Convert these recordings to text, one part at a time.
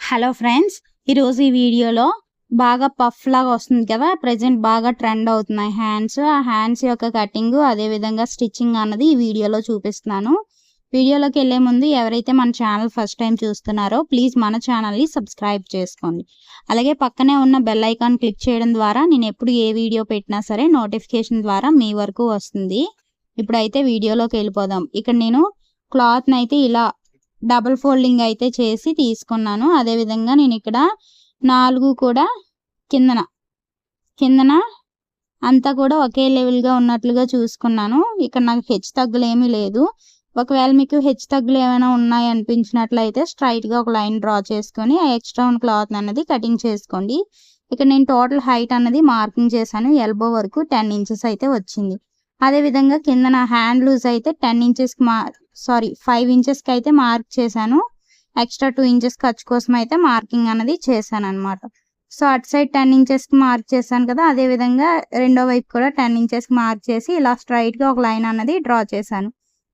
Hello friends ఈరోజు ఈ వీడియోలో బాగా పఫ్ లాగా వస్తుంది కదా ప్రజెంట్ బాగా ట్రెండ్ అవుతున్నాయి. హ్యాండ్స్ ఆ హ్యాండ్స్ యొక్క కటింగ్ అదే విధంగా స్టిచ్చింగ్ అన్నది ఈ వీడియోలో చూపిస్తున్నాను. వీడియోలోకి వెళ్ళే ముందు ఎవరైతే మన ఛానల్ ఫస్ట్ టైం చూస్తున్నారో ప్లీజ్ మన ఛానల్ని సబ్స్క్రైబ్ చేసుకోండి. అలాగే పక్కనే ఉన్న బెల్ ఐకాన్ క్లిక్ చేయడం ద్వారా నేను ఎప్పుడు ఏ వీడియో పెట్టినా సరే నోటిఫికేషన్ ద్వారా మీ వరకు వస్తుంది. ఇప్పుడైతే వీడియోలోకి వెళ్ళిపోదాం. ఇక్కడ నేను క్లాత్ని అయితే ఇలా డబుల్ ఫోల్డింగ్ అయితే చేసి తీసుకున్నాను. అదేవిధంగా నేను ఇక్కడ నాలుగు కూడా కిందన కిందన అంతా కూడా ఒకే లెవెల్గా ఉన్నట్లుగా చూసుకున్నాను. ఇక్కడ నాకు హెచ్ తగ్గులు ఏమీ లేదు. ఒకవేళ మీకు హెచ్ తగ్గులు ఏమైనా ఉన్నాయి అనిపించినట్లయితే స్ట్రైట్గా ఒక లైన్ డ్రా చేసుకొని ఆ ఎక్స్ట్రా ఉన్న క్లాత్ అనేది కటింగ్ చేసుకోండి. ఇక్కడ నేను టోటల్ హైట్ అన్నది మార్కింగ్ చేశాను. ఎల్బో వరకు టెన్ ఇంచెస్ అయితే వచ్చింది. అదేవిధంగా కింద నా హ్యాండ్ లూజ్ అయితే టెన్ ఇంచెస్కి మా సారీ ఫైవ్ ఇంచెస్కి అయితే మార్క్ చేశాను. ఎక్స్ట్రా టూ ఇంచెస్ ఖర్చు కోసం అయితే మార్కింగ్ అనేది చేశాను అనమాట సో అటు సైడ్ టెన్ ఇంచెస్కి మార్క్ చేశాను కదా అదే విధంగా రెండో వైపు కూడా టెన్ ఇంచెస్కి మార్క్ చేసి ఇలా స్ట్రైట్గా ఒక లైన్ అన్నది డ్రా చేశాను.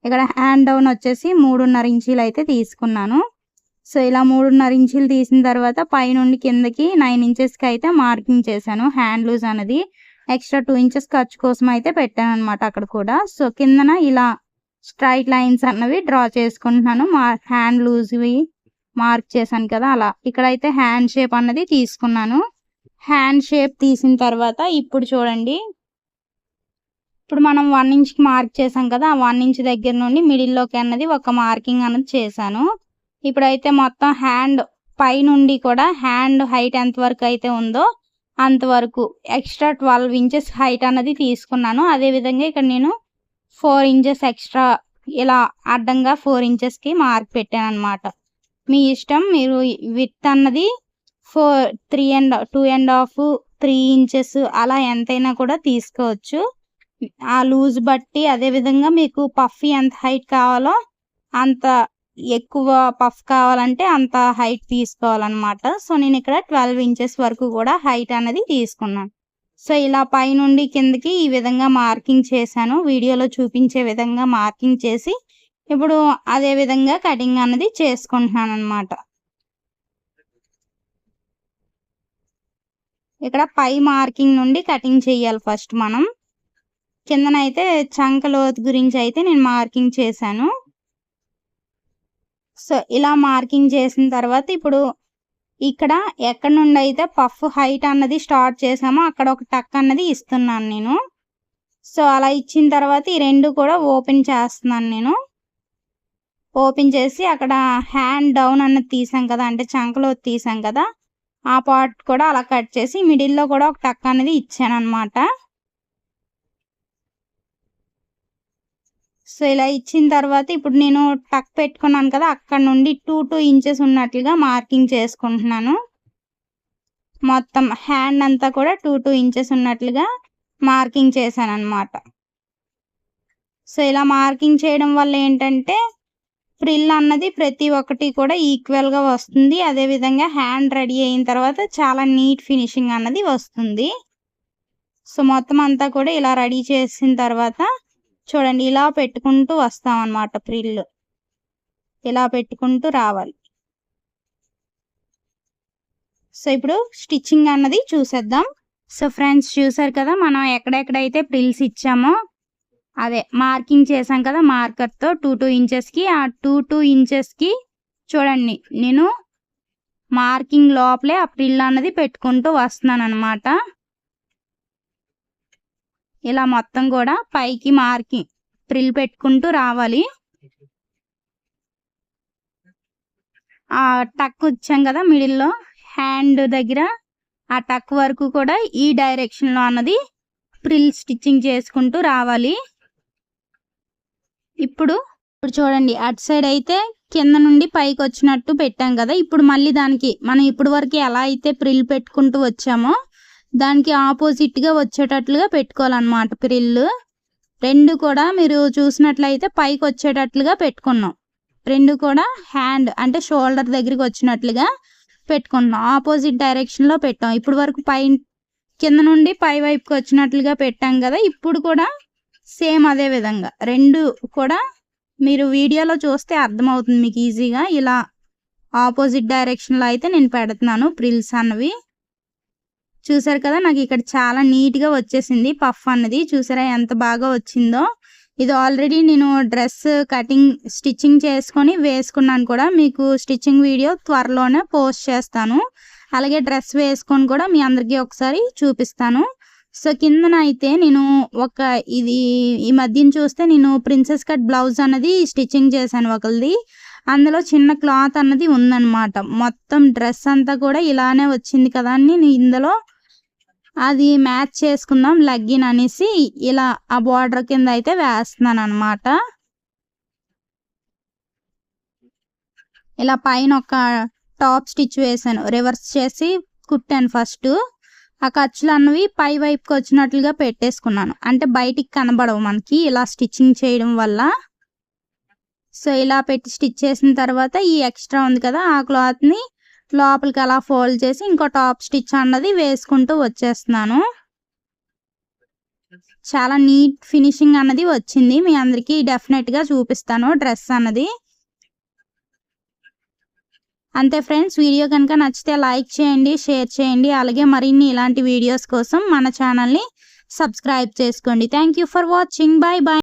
ఇక్కడ హ్యాండ్ డౌన్ వచ్చేసి మూడున్నర ఇంచీలు అయితే తీసుకున్నాను. సో ఇలా మూడున్నర ఇంచీలు తీసిన తర్వాత పైనుండి కిందకి నైన్ ఇంచెస్కి అయితే మార్కింగ్ చేశాను హ్యాండ్ లూజ్ అనేది. ఎక్స్ట్రా టూ ఇంచెస్ ఖర్చు కోసం అయితే పెట్టాను అనమాట అక్కడ కూడా. సో కిందన ఇలా స్ట్రైట్ లైన్స్ అన్నవి డ్రా చేసుకుంటున్నాను. మా హ్యాండ్ లూజ్వి మార్క్ చేశాను కదా అలా. ఇక్కడైతే హ్యాండ్ షేప్ అన్నది తీసుకున్నాను. హ్యాండ్ షేప్ తీసిన తర్వాత ఇప్పుడు చూడండి. ఇప్పుడు మనం వన్ ఇంచ్కి మార్క్ చేసాం కదా ఆ వన్ ఇంచ్ దగ్గర నుండి మిడిల్లోకి అన్నది ఒక మార్కింగ్ అన్నది చేశాను. ఇప్పుడైతే మొత్తం హ్యాండ్ పై నుండి కూడా హ్యాండ్ హైట్ ఎంత వరకు అయితే ఉందో అంతవరకు ఎక్స్ట్రా ట్వెల్వ్ ఇంచెస్ హైట్ అన్నది తీసుకున్నాను. అదేవిధంగా ఇక్కడ నేను ఫోర్ ఇంచెస్ ఎక్స్ట్రా ఇలా అడ్డంగా ఫోర్ ఇంచెస్కి మార్క్ పెట్టాను అనమాట మీ ఇష్టం మీరు విత్ అన్నది four three and two and half three inches అలా ఎంతైనా కూడా తీసుకోవచ్చు. ఆ లూజ్ బట్టి అదేవిధంగా మీకు పఫీ ఎంత హైట్ కావాలో అంత ఎక్కువ పఫ్ కావాలంటే అంత హైట్ తీసుకోవాలన్నమాట. సో నేను ఇక్కడ ట్వెల్వ్ ఇంచెస్ వరకు కూడా హైట్ అనేది తీసుకున్నాను. సో ఇలా పైనుండి కిందకి ఈ విధంగా మార్కింగ్ చేశాను. వీడియోలో చూపించే విధంగా మార్కింగ్ చేసి ఇప్పుడు అదే విధంగా కటింగ్ అనేది చేసుకుంటున్నాను అనమాట ఇక్కడ పై మార్కింగ్ నుండి కటింగ్ చేయాలి ఫస్ట్ మనం. కిందనైతే చంక లోతు గురించి అయితే నేను మార్కింగ్ చేశాను. సో ఇలా మార్కింగ్ చేసిన తర్వాత ఇప్పుడు ఇక్కడ ఎక్కడ నుండి అయితే పఫ్ హైట్ అన్నది స్టార్ట్ చేసామో అక్కడ ఒక టక్ అన్నది ఇస్తున్నాను నేను. సో అలా ఇచ్చిన తర్వాత ఈ రెండు కూడా ఓపెన్ చేస్తున్నాను నేను. ఓపెన్ చేసి అక్కడ హ్యాండ్ డౌన్ అన్నది తీసాం కదా అంటే చంకలో తీసాం కదా ఆ పార్ట్ కూడా అలా కట్ చేసి మిడిల్లో కూడా ఒక టక్ అనేది ఇచ్చాను అనమాట సో ఇలా ఇచ్చిన తర్వాత ఇప్పుడు నేను టక్ పెట్టుకున్నాను కదా అక్కడ నుండి టూ టూ ఇంచెస్ ఉన్నట్లుగా మార్కింగ్ చేసుకుంటున్నాను. మొత్తం హ్యాండ్ అంతా కూడా టూ టూ ఇంచెస్ ఉన్నట్లుగా మార్కింగ్ చేశాను అనమాట సో ఇలా మార్కింగ్ చేయడం వల్ల ఏంటంటే ఫ్రిల్ అన్నది ప్రతి ఒక్కటి కూడా ఈక్వల్గా వస్తుంది. అదేవిధంగా హ్యాండ్ రెడీ అయిన తర్వాత చాలా నీట్ ఫినిషింగ్ అన్నది వస్తుంది. సో మొత్తం అంతా కూడా ఇలా రెడీ చేసిన తర్వాత చూడండి ఇలా పెట్టుకుంటూ వస్తాం అన్నమాట ప్రిల్ ఇలా పెట్టుకుంటూ రావాలి. సో ఇప్పుడు స్టిచ్చింగ్ అన్నది చూసేద్దాం. సో ఫ్రెండ్స్ చూసారు కదా మనం ఎక్కడెక్కడైతే ప్రిల్స్ ఇచ్చామో అదే మార్కింగ్ చేసాం కదా మార్కర్తో టూ టూ ఇంచెస్కి ఆ టూ టూ ఇంచెస్కి చూడండి నేను మార్కింగ్ లోపలే ఆ ప్రిల్ అన్నది పెట్టుకుంటూ వస్తున్నాను అనమాట ఇలా మొత్తం కూడా పైకి మార్కి ప్రిల్ పెట్టుకుంటూ రావాలి. ఆ టక్ వచ్చాం కదా మిడిల్లో. హ్యాండ్ దగ్గర ఆ టక్ వరకు కూడా ఈ డైరెక్షన్లో అన్నది ప్రిల్ స్టిచ్చింగ్ చేసుకుంటూ రావాలి. ఇప్పుడు ఇప్పుడు చూడండి అటు సైడ్ అయితే కింద నుండి పైకి వచ్చినట్టు పెట్టాం కదా. ఇప్పుడు మళ్ళీ దానికి మనం ఇప్పుడు వరకు ఎలా అయితే ప్రిల్ పెట్టుకుంటూ వచ్చామో దానికి ఆపోజిట్గా వచ్చేటట్లుగా పెట్టుకోవాలన్నమాట ప్రిల్లు. రెండు కూడా మీరు చూసినట్లయితే పైకి వచ్చేటట్లుగా పెట్టుకున్నాం. రెండు కూడా హ్యాండ్ అంటే షోల్డర్ దగ్గరికి వచ్చినట్లుగా పెట్టుకున్నాం. ఆపోజిట్ డైరెక్షన్లో పెట్టాం. ఇప్పుడు వరకు పై కింద నుండి పై వైపుకి వచ్చినట్లుగా పెట్టాం కదా ఇప్పుడు కూడా సేమ్ అదే విధంగా. రెండు కూడా మీరు వీడియోలో చూస్తే అర్థమవుతుంది మీకు ఈజీగా. ఇలా ఆపోజిట్ డైరెక్షన్లో అయితే నేను పెడుతున్నాను ప్రిల్స్ అన్నవి. చూసారు కదా నాకు ఇక్కడ చాలా నీట్గా వచ్చేసింది పఫ్ అన్నది. చూసారా ఎంత బాగా వచ్చిందో. ఇది ఆల్రెడీ నేను డ్రెస్ కటింగ్ స్టిచ్చింగ్ చేసుకొని వేసుకున్నాను కూడా. మీకు స్టిచ్చింగ్ వీడియో త్వరలోనే పోస్ట్ చేస్తాను. అలాగే డ్రెస్ వేసుకొని కూడా మీ అందరికీ ఒకసారి చూపిస్తాను. సో కిందన అయితే నేను ఒక ఇది ఈ మధ్యన చూస్తే నేను ప్రిన్సెస్ కట్ బ్లౌజ్ అన్నది స్టిచ్చింగ్ చేశాను ఒకరిది అందులో చిన్న క్లాత్ అన్నది ఉందన్నమాట. మొత్తం డ్రెస్ అంతా కూడా ఇలానే వచ్చింది కదా అని నేను ఇందులో అది మ్యాచ్ చేసుకుందాం లగ్గిన్ అనేసి ఇలా ఆ బార్డర్ కింద అయితే వేస్తున్నాను అనమాట ఇలా పైన ఒక టాప్ స్టిచ్ వేసాను. రివర్స్ చేసి కుట్టాను ఫస్ట్. ఆ ఖర్చులు అన్నవి పై వైపుకి వచ్చినట్లుగా పెట్టేసుకున్నాను. అంటే బయటికి కనబడవు మనకి ఇలా స్టిచ్చింగ్ చేయడం వల్ల. సో ఇలా పెట్టి స్టిచ్ చేసిన తర్వాత ఈ ఎక్స్ట్రా ఉంది కదా ఆ క్లాత్ని లోపలికి అలా ఫోల్డ్ చేసి ఇంకో టాప్ స్టిచ్ అన్నది వేసుకుంటూ వచ్చేస్తున్నాను. చాలా నీట్ ఫినిషింగ్ అన్నది వచ్చింది. మీ అందరికీ డెఫినెట్గా చూపిస్తాను డ్రెస్ అన్నది. అంతే ఫ్రెండ్స్ వీడియో కనుక నచ్చితే లైక్ చేయండి షేర్ చేయండి. అలాగే మరిన్ని ఇలాంటి వీడియోస్ కోసం మన ఛానల్ని సబ్స్క్రైబ్ చేసుకోండి. Thank for watching. Bye bye.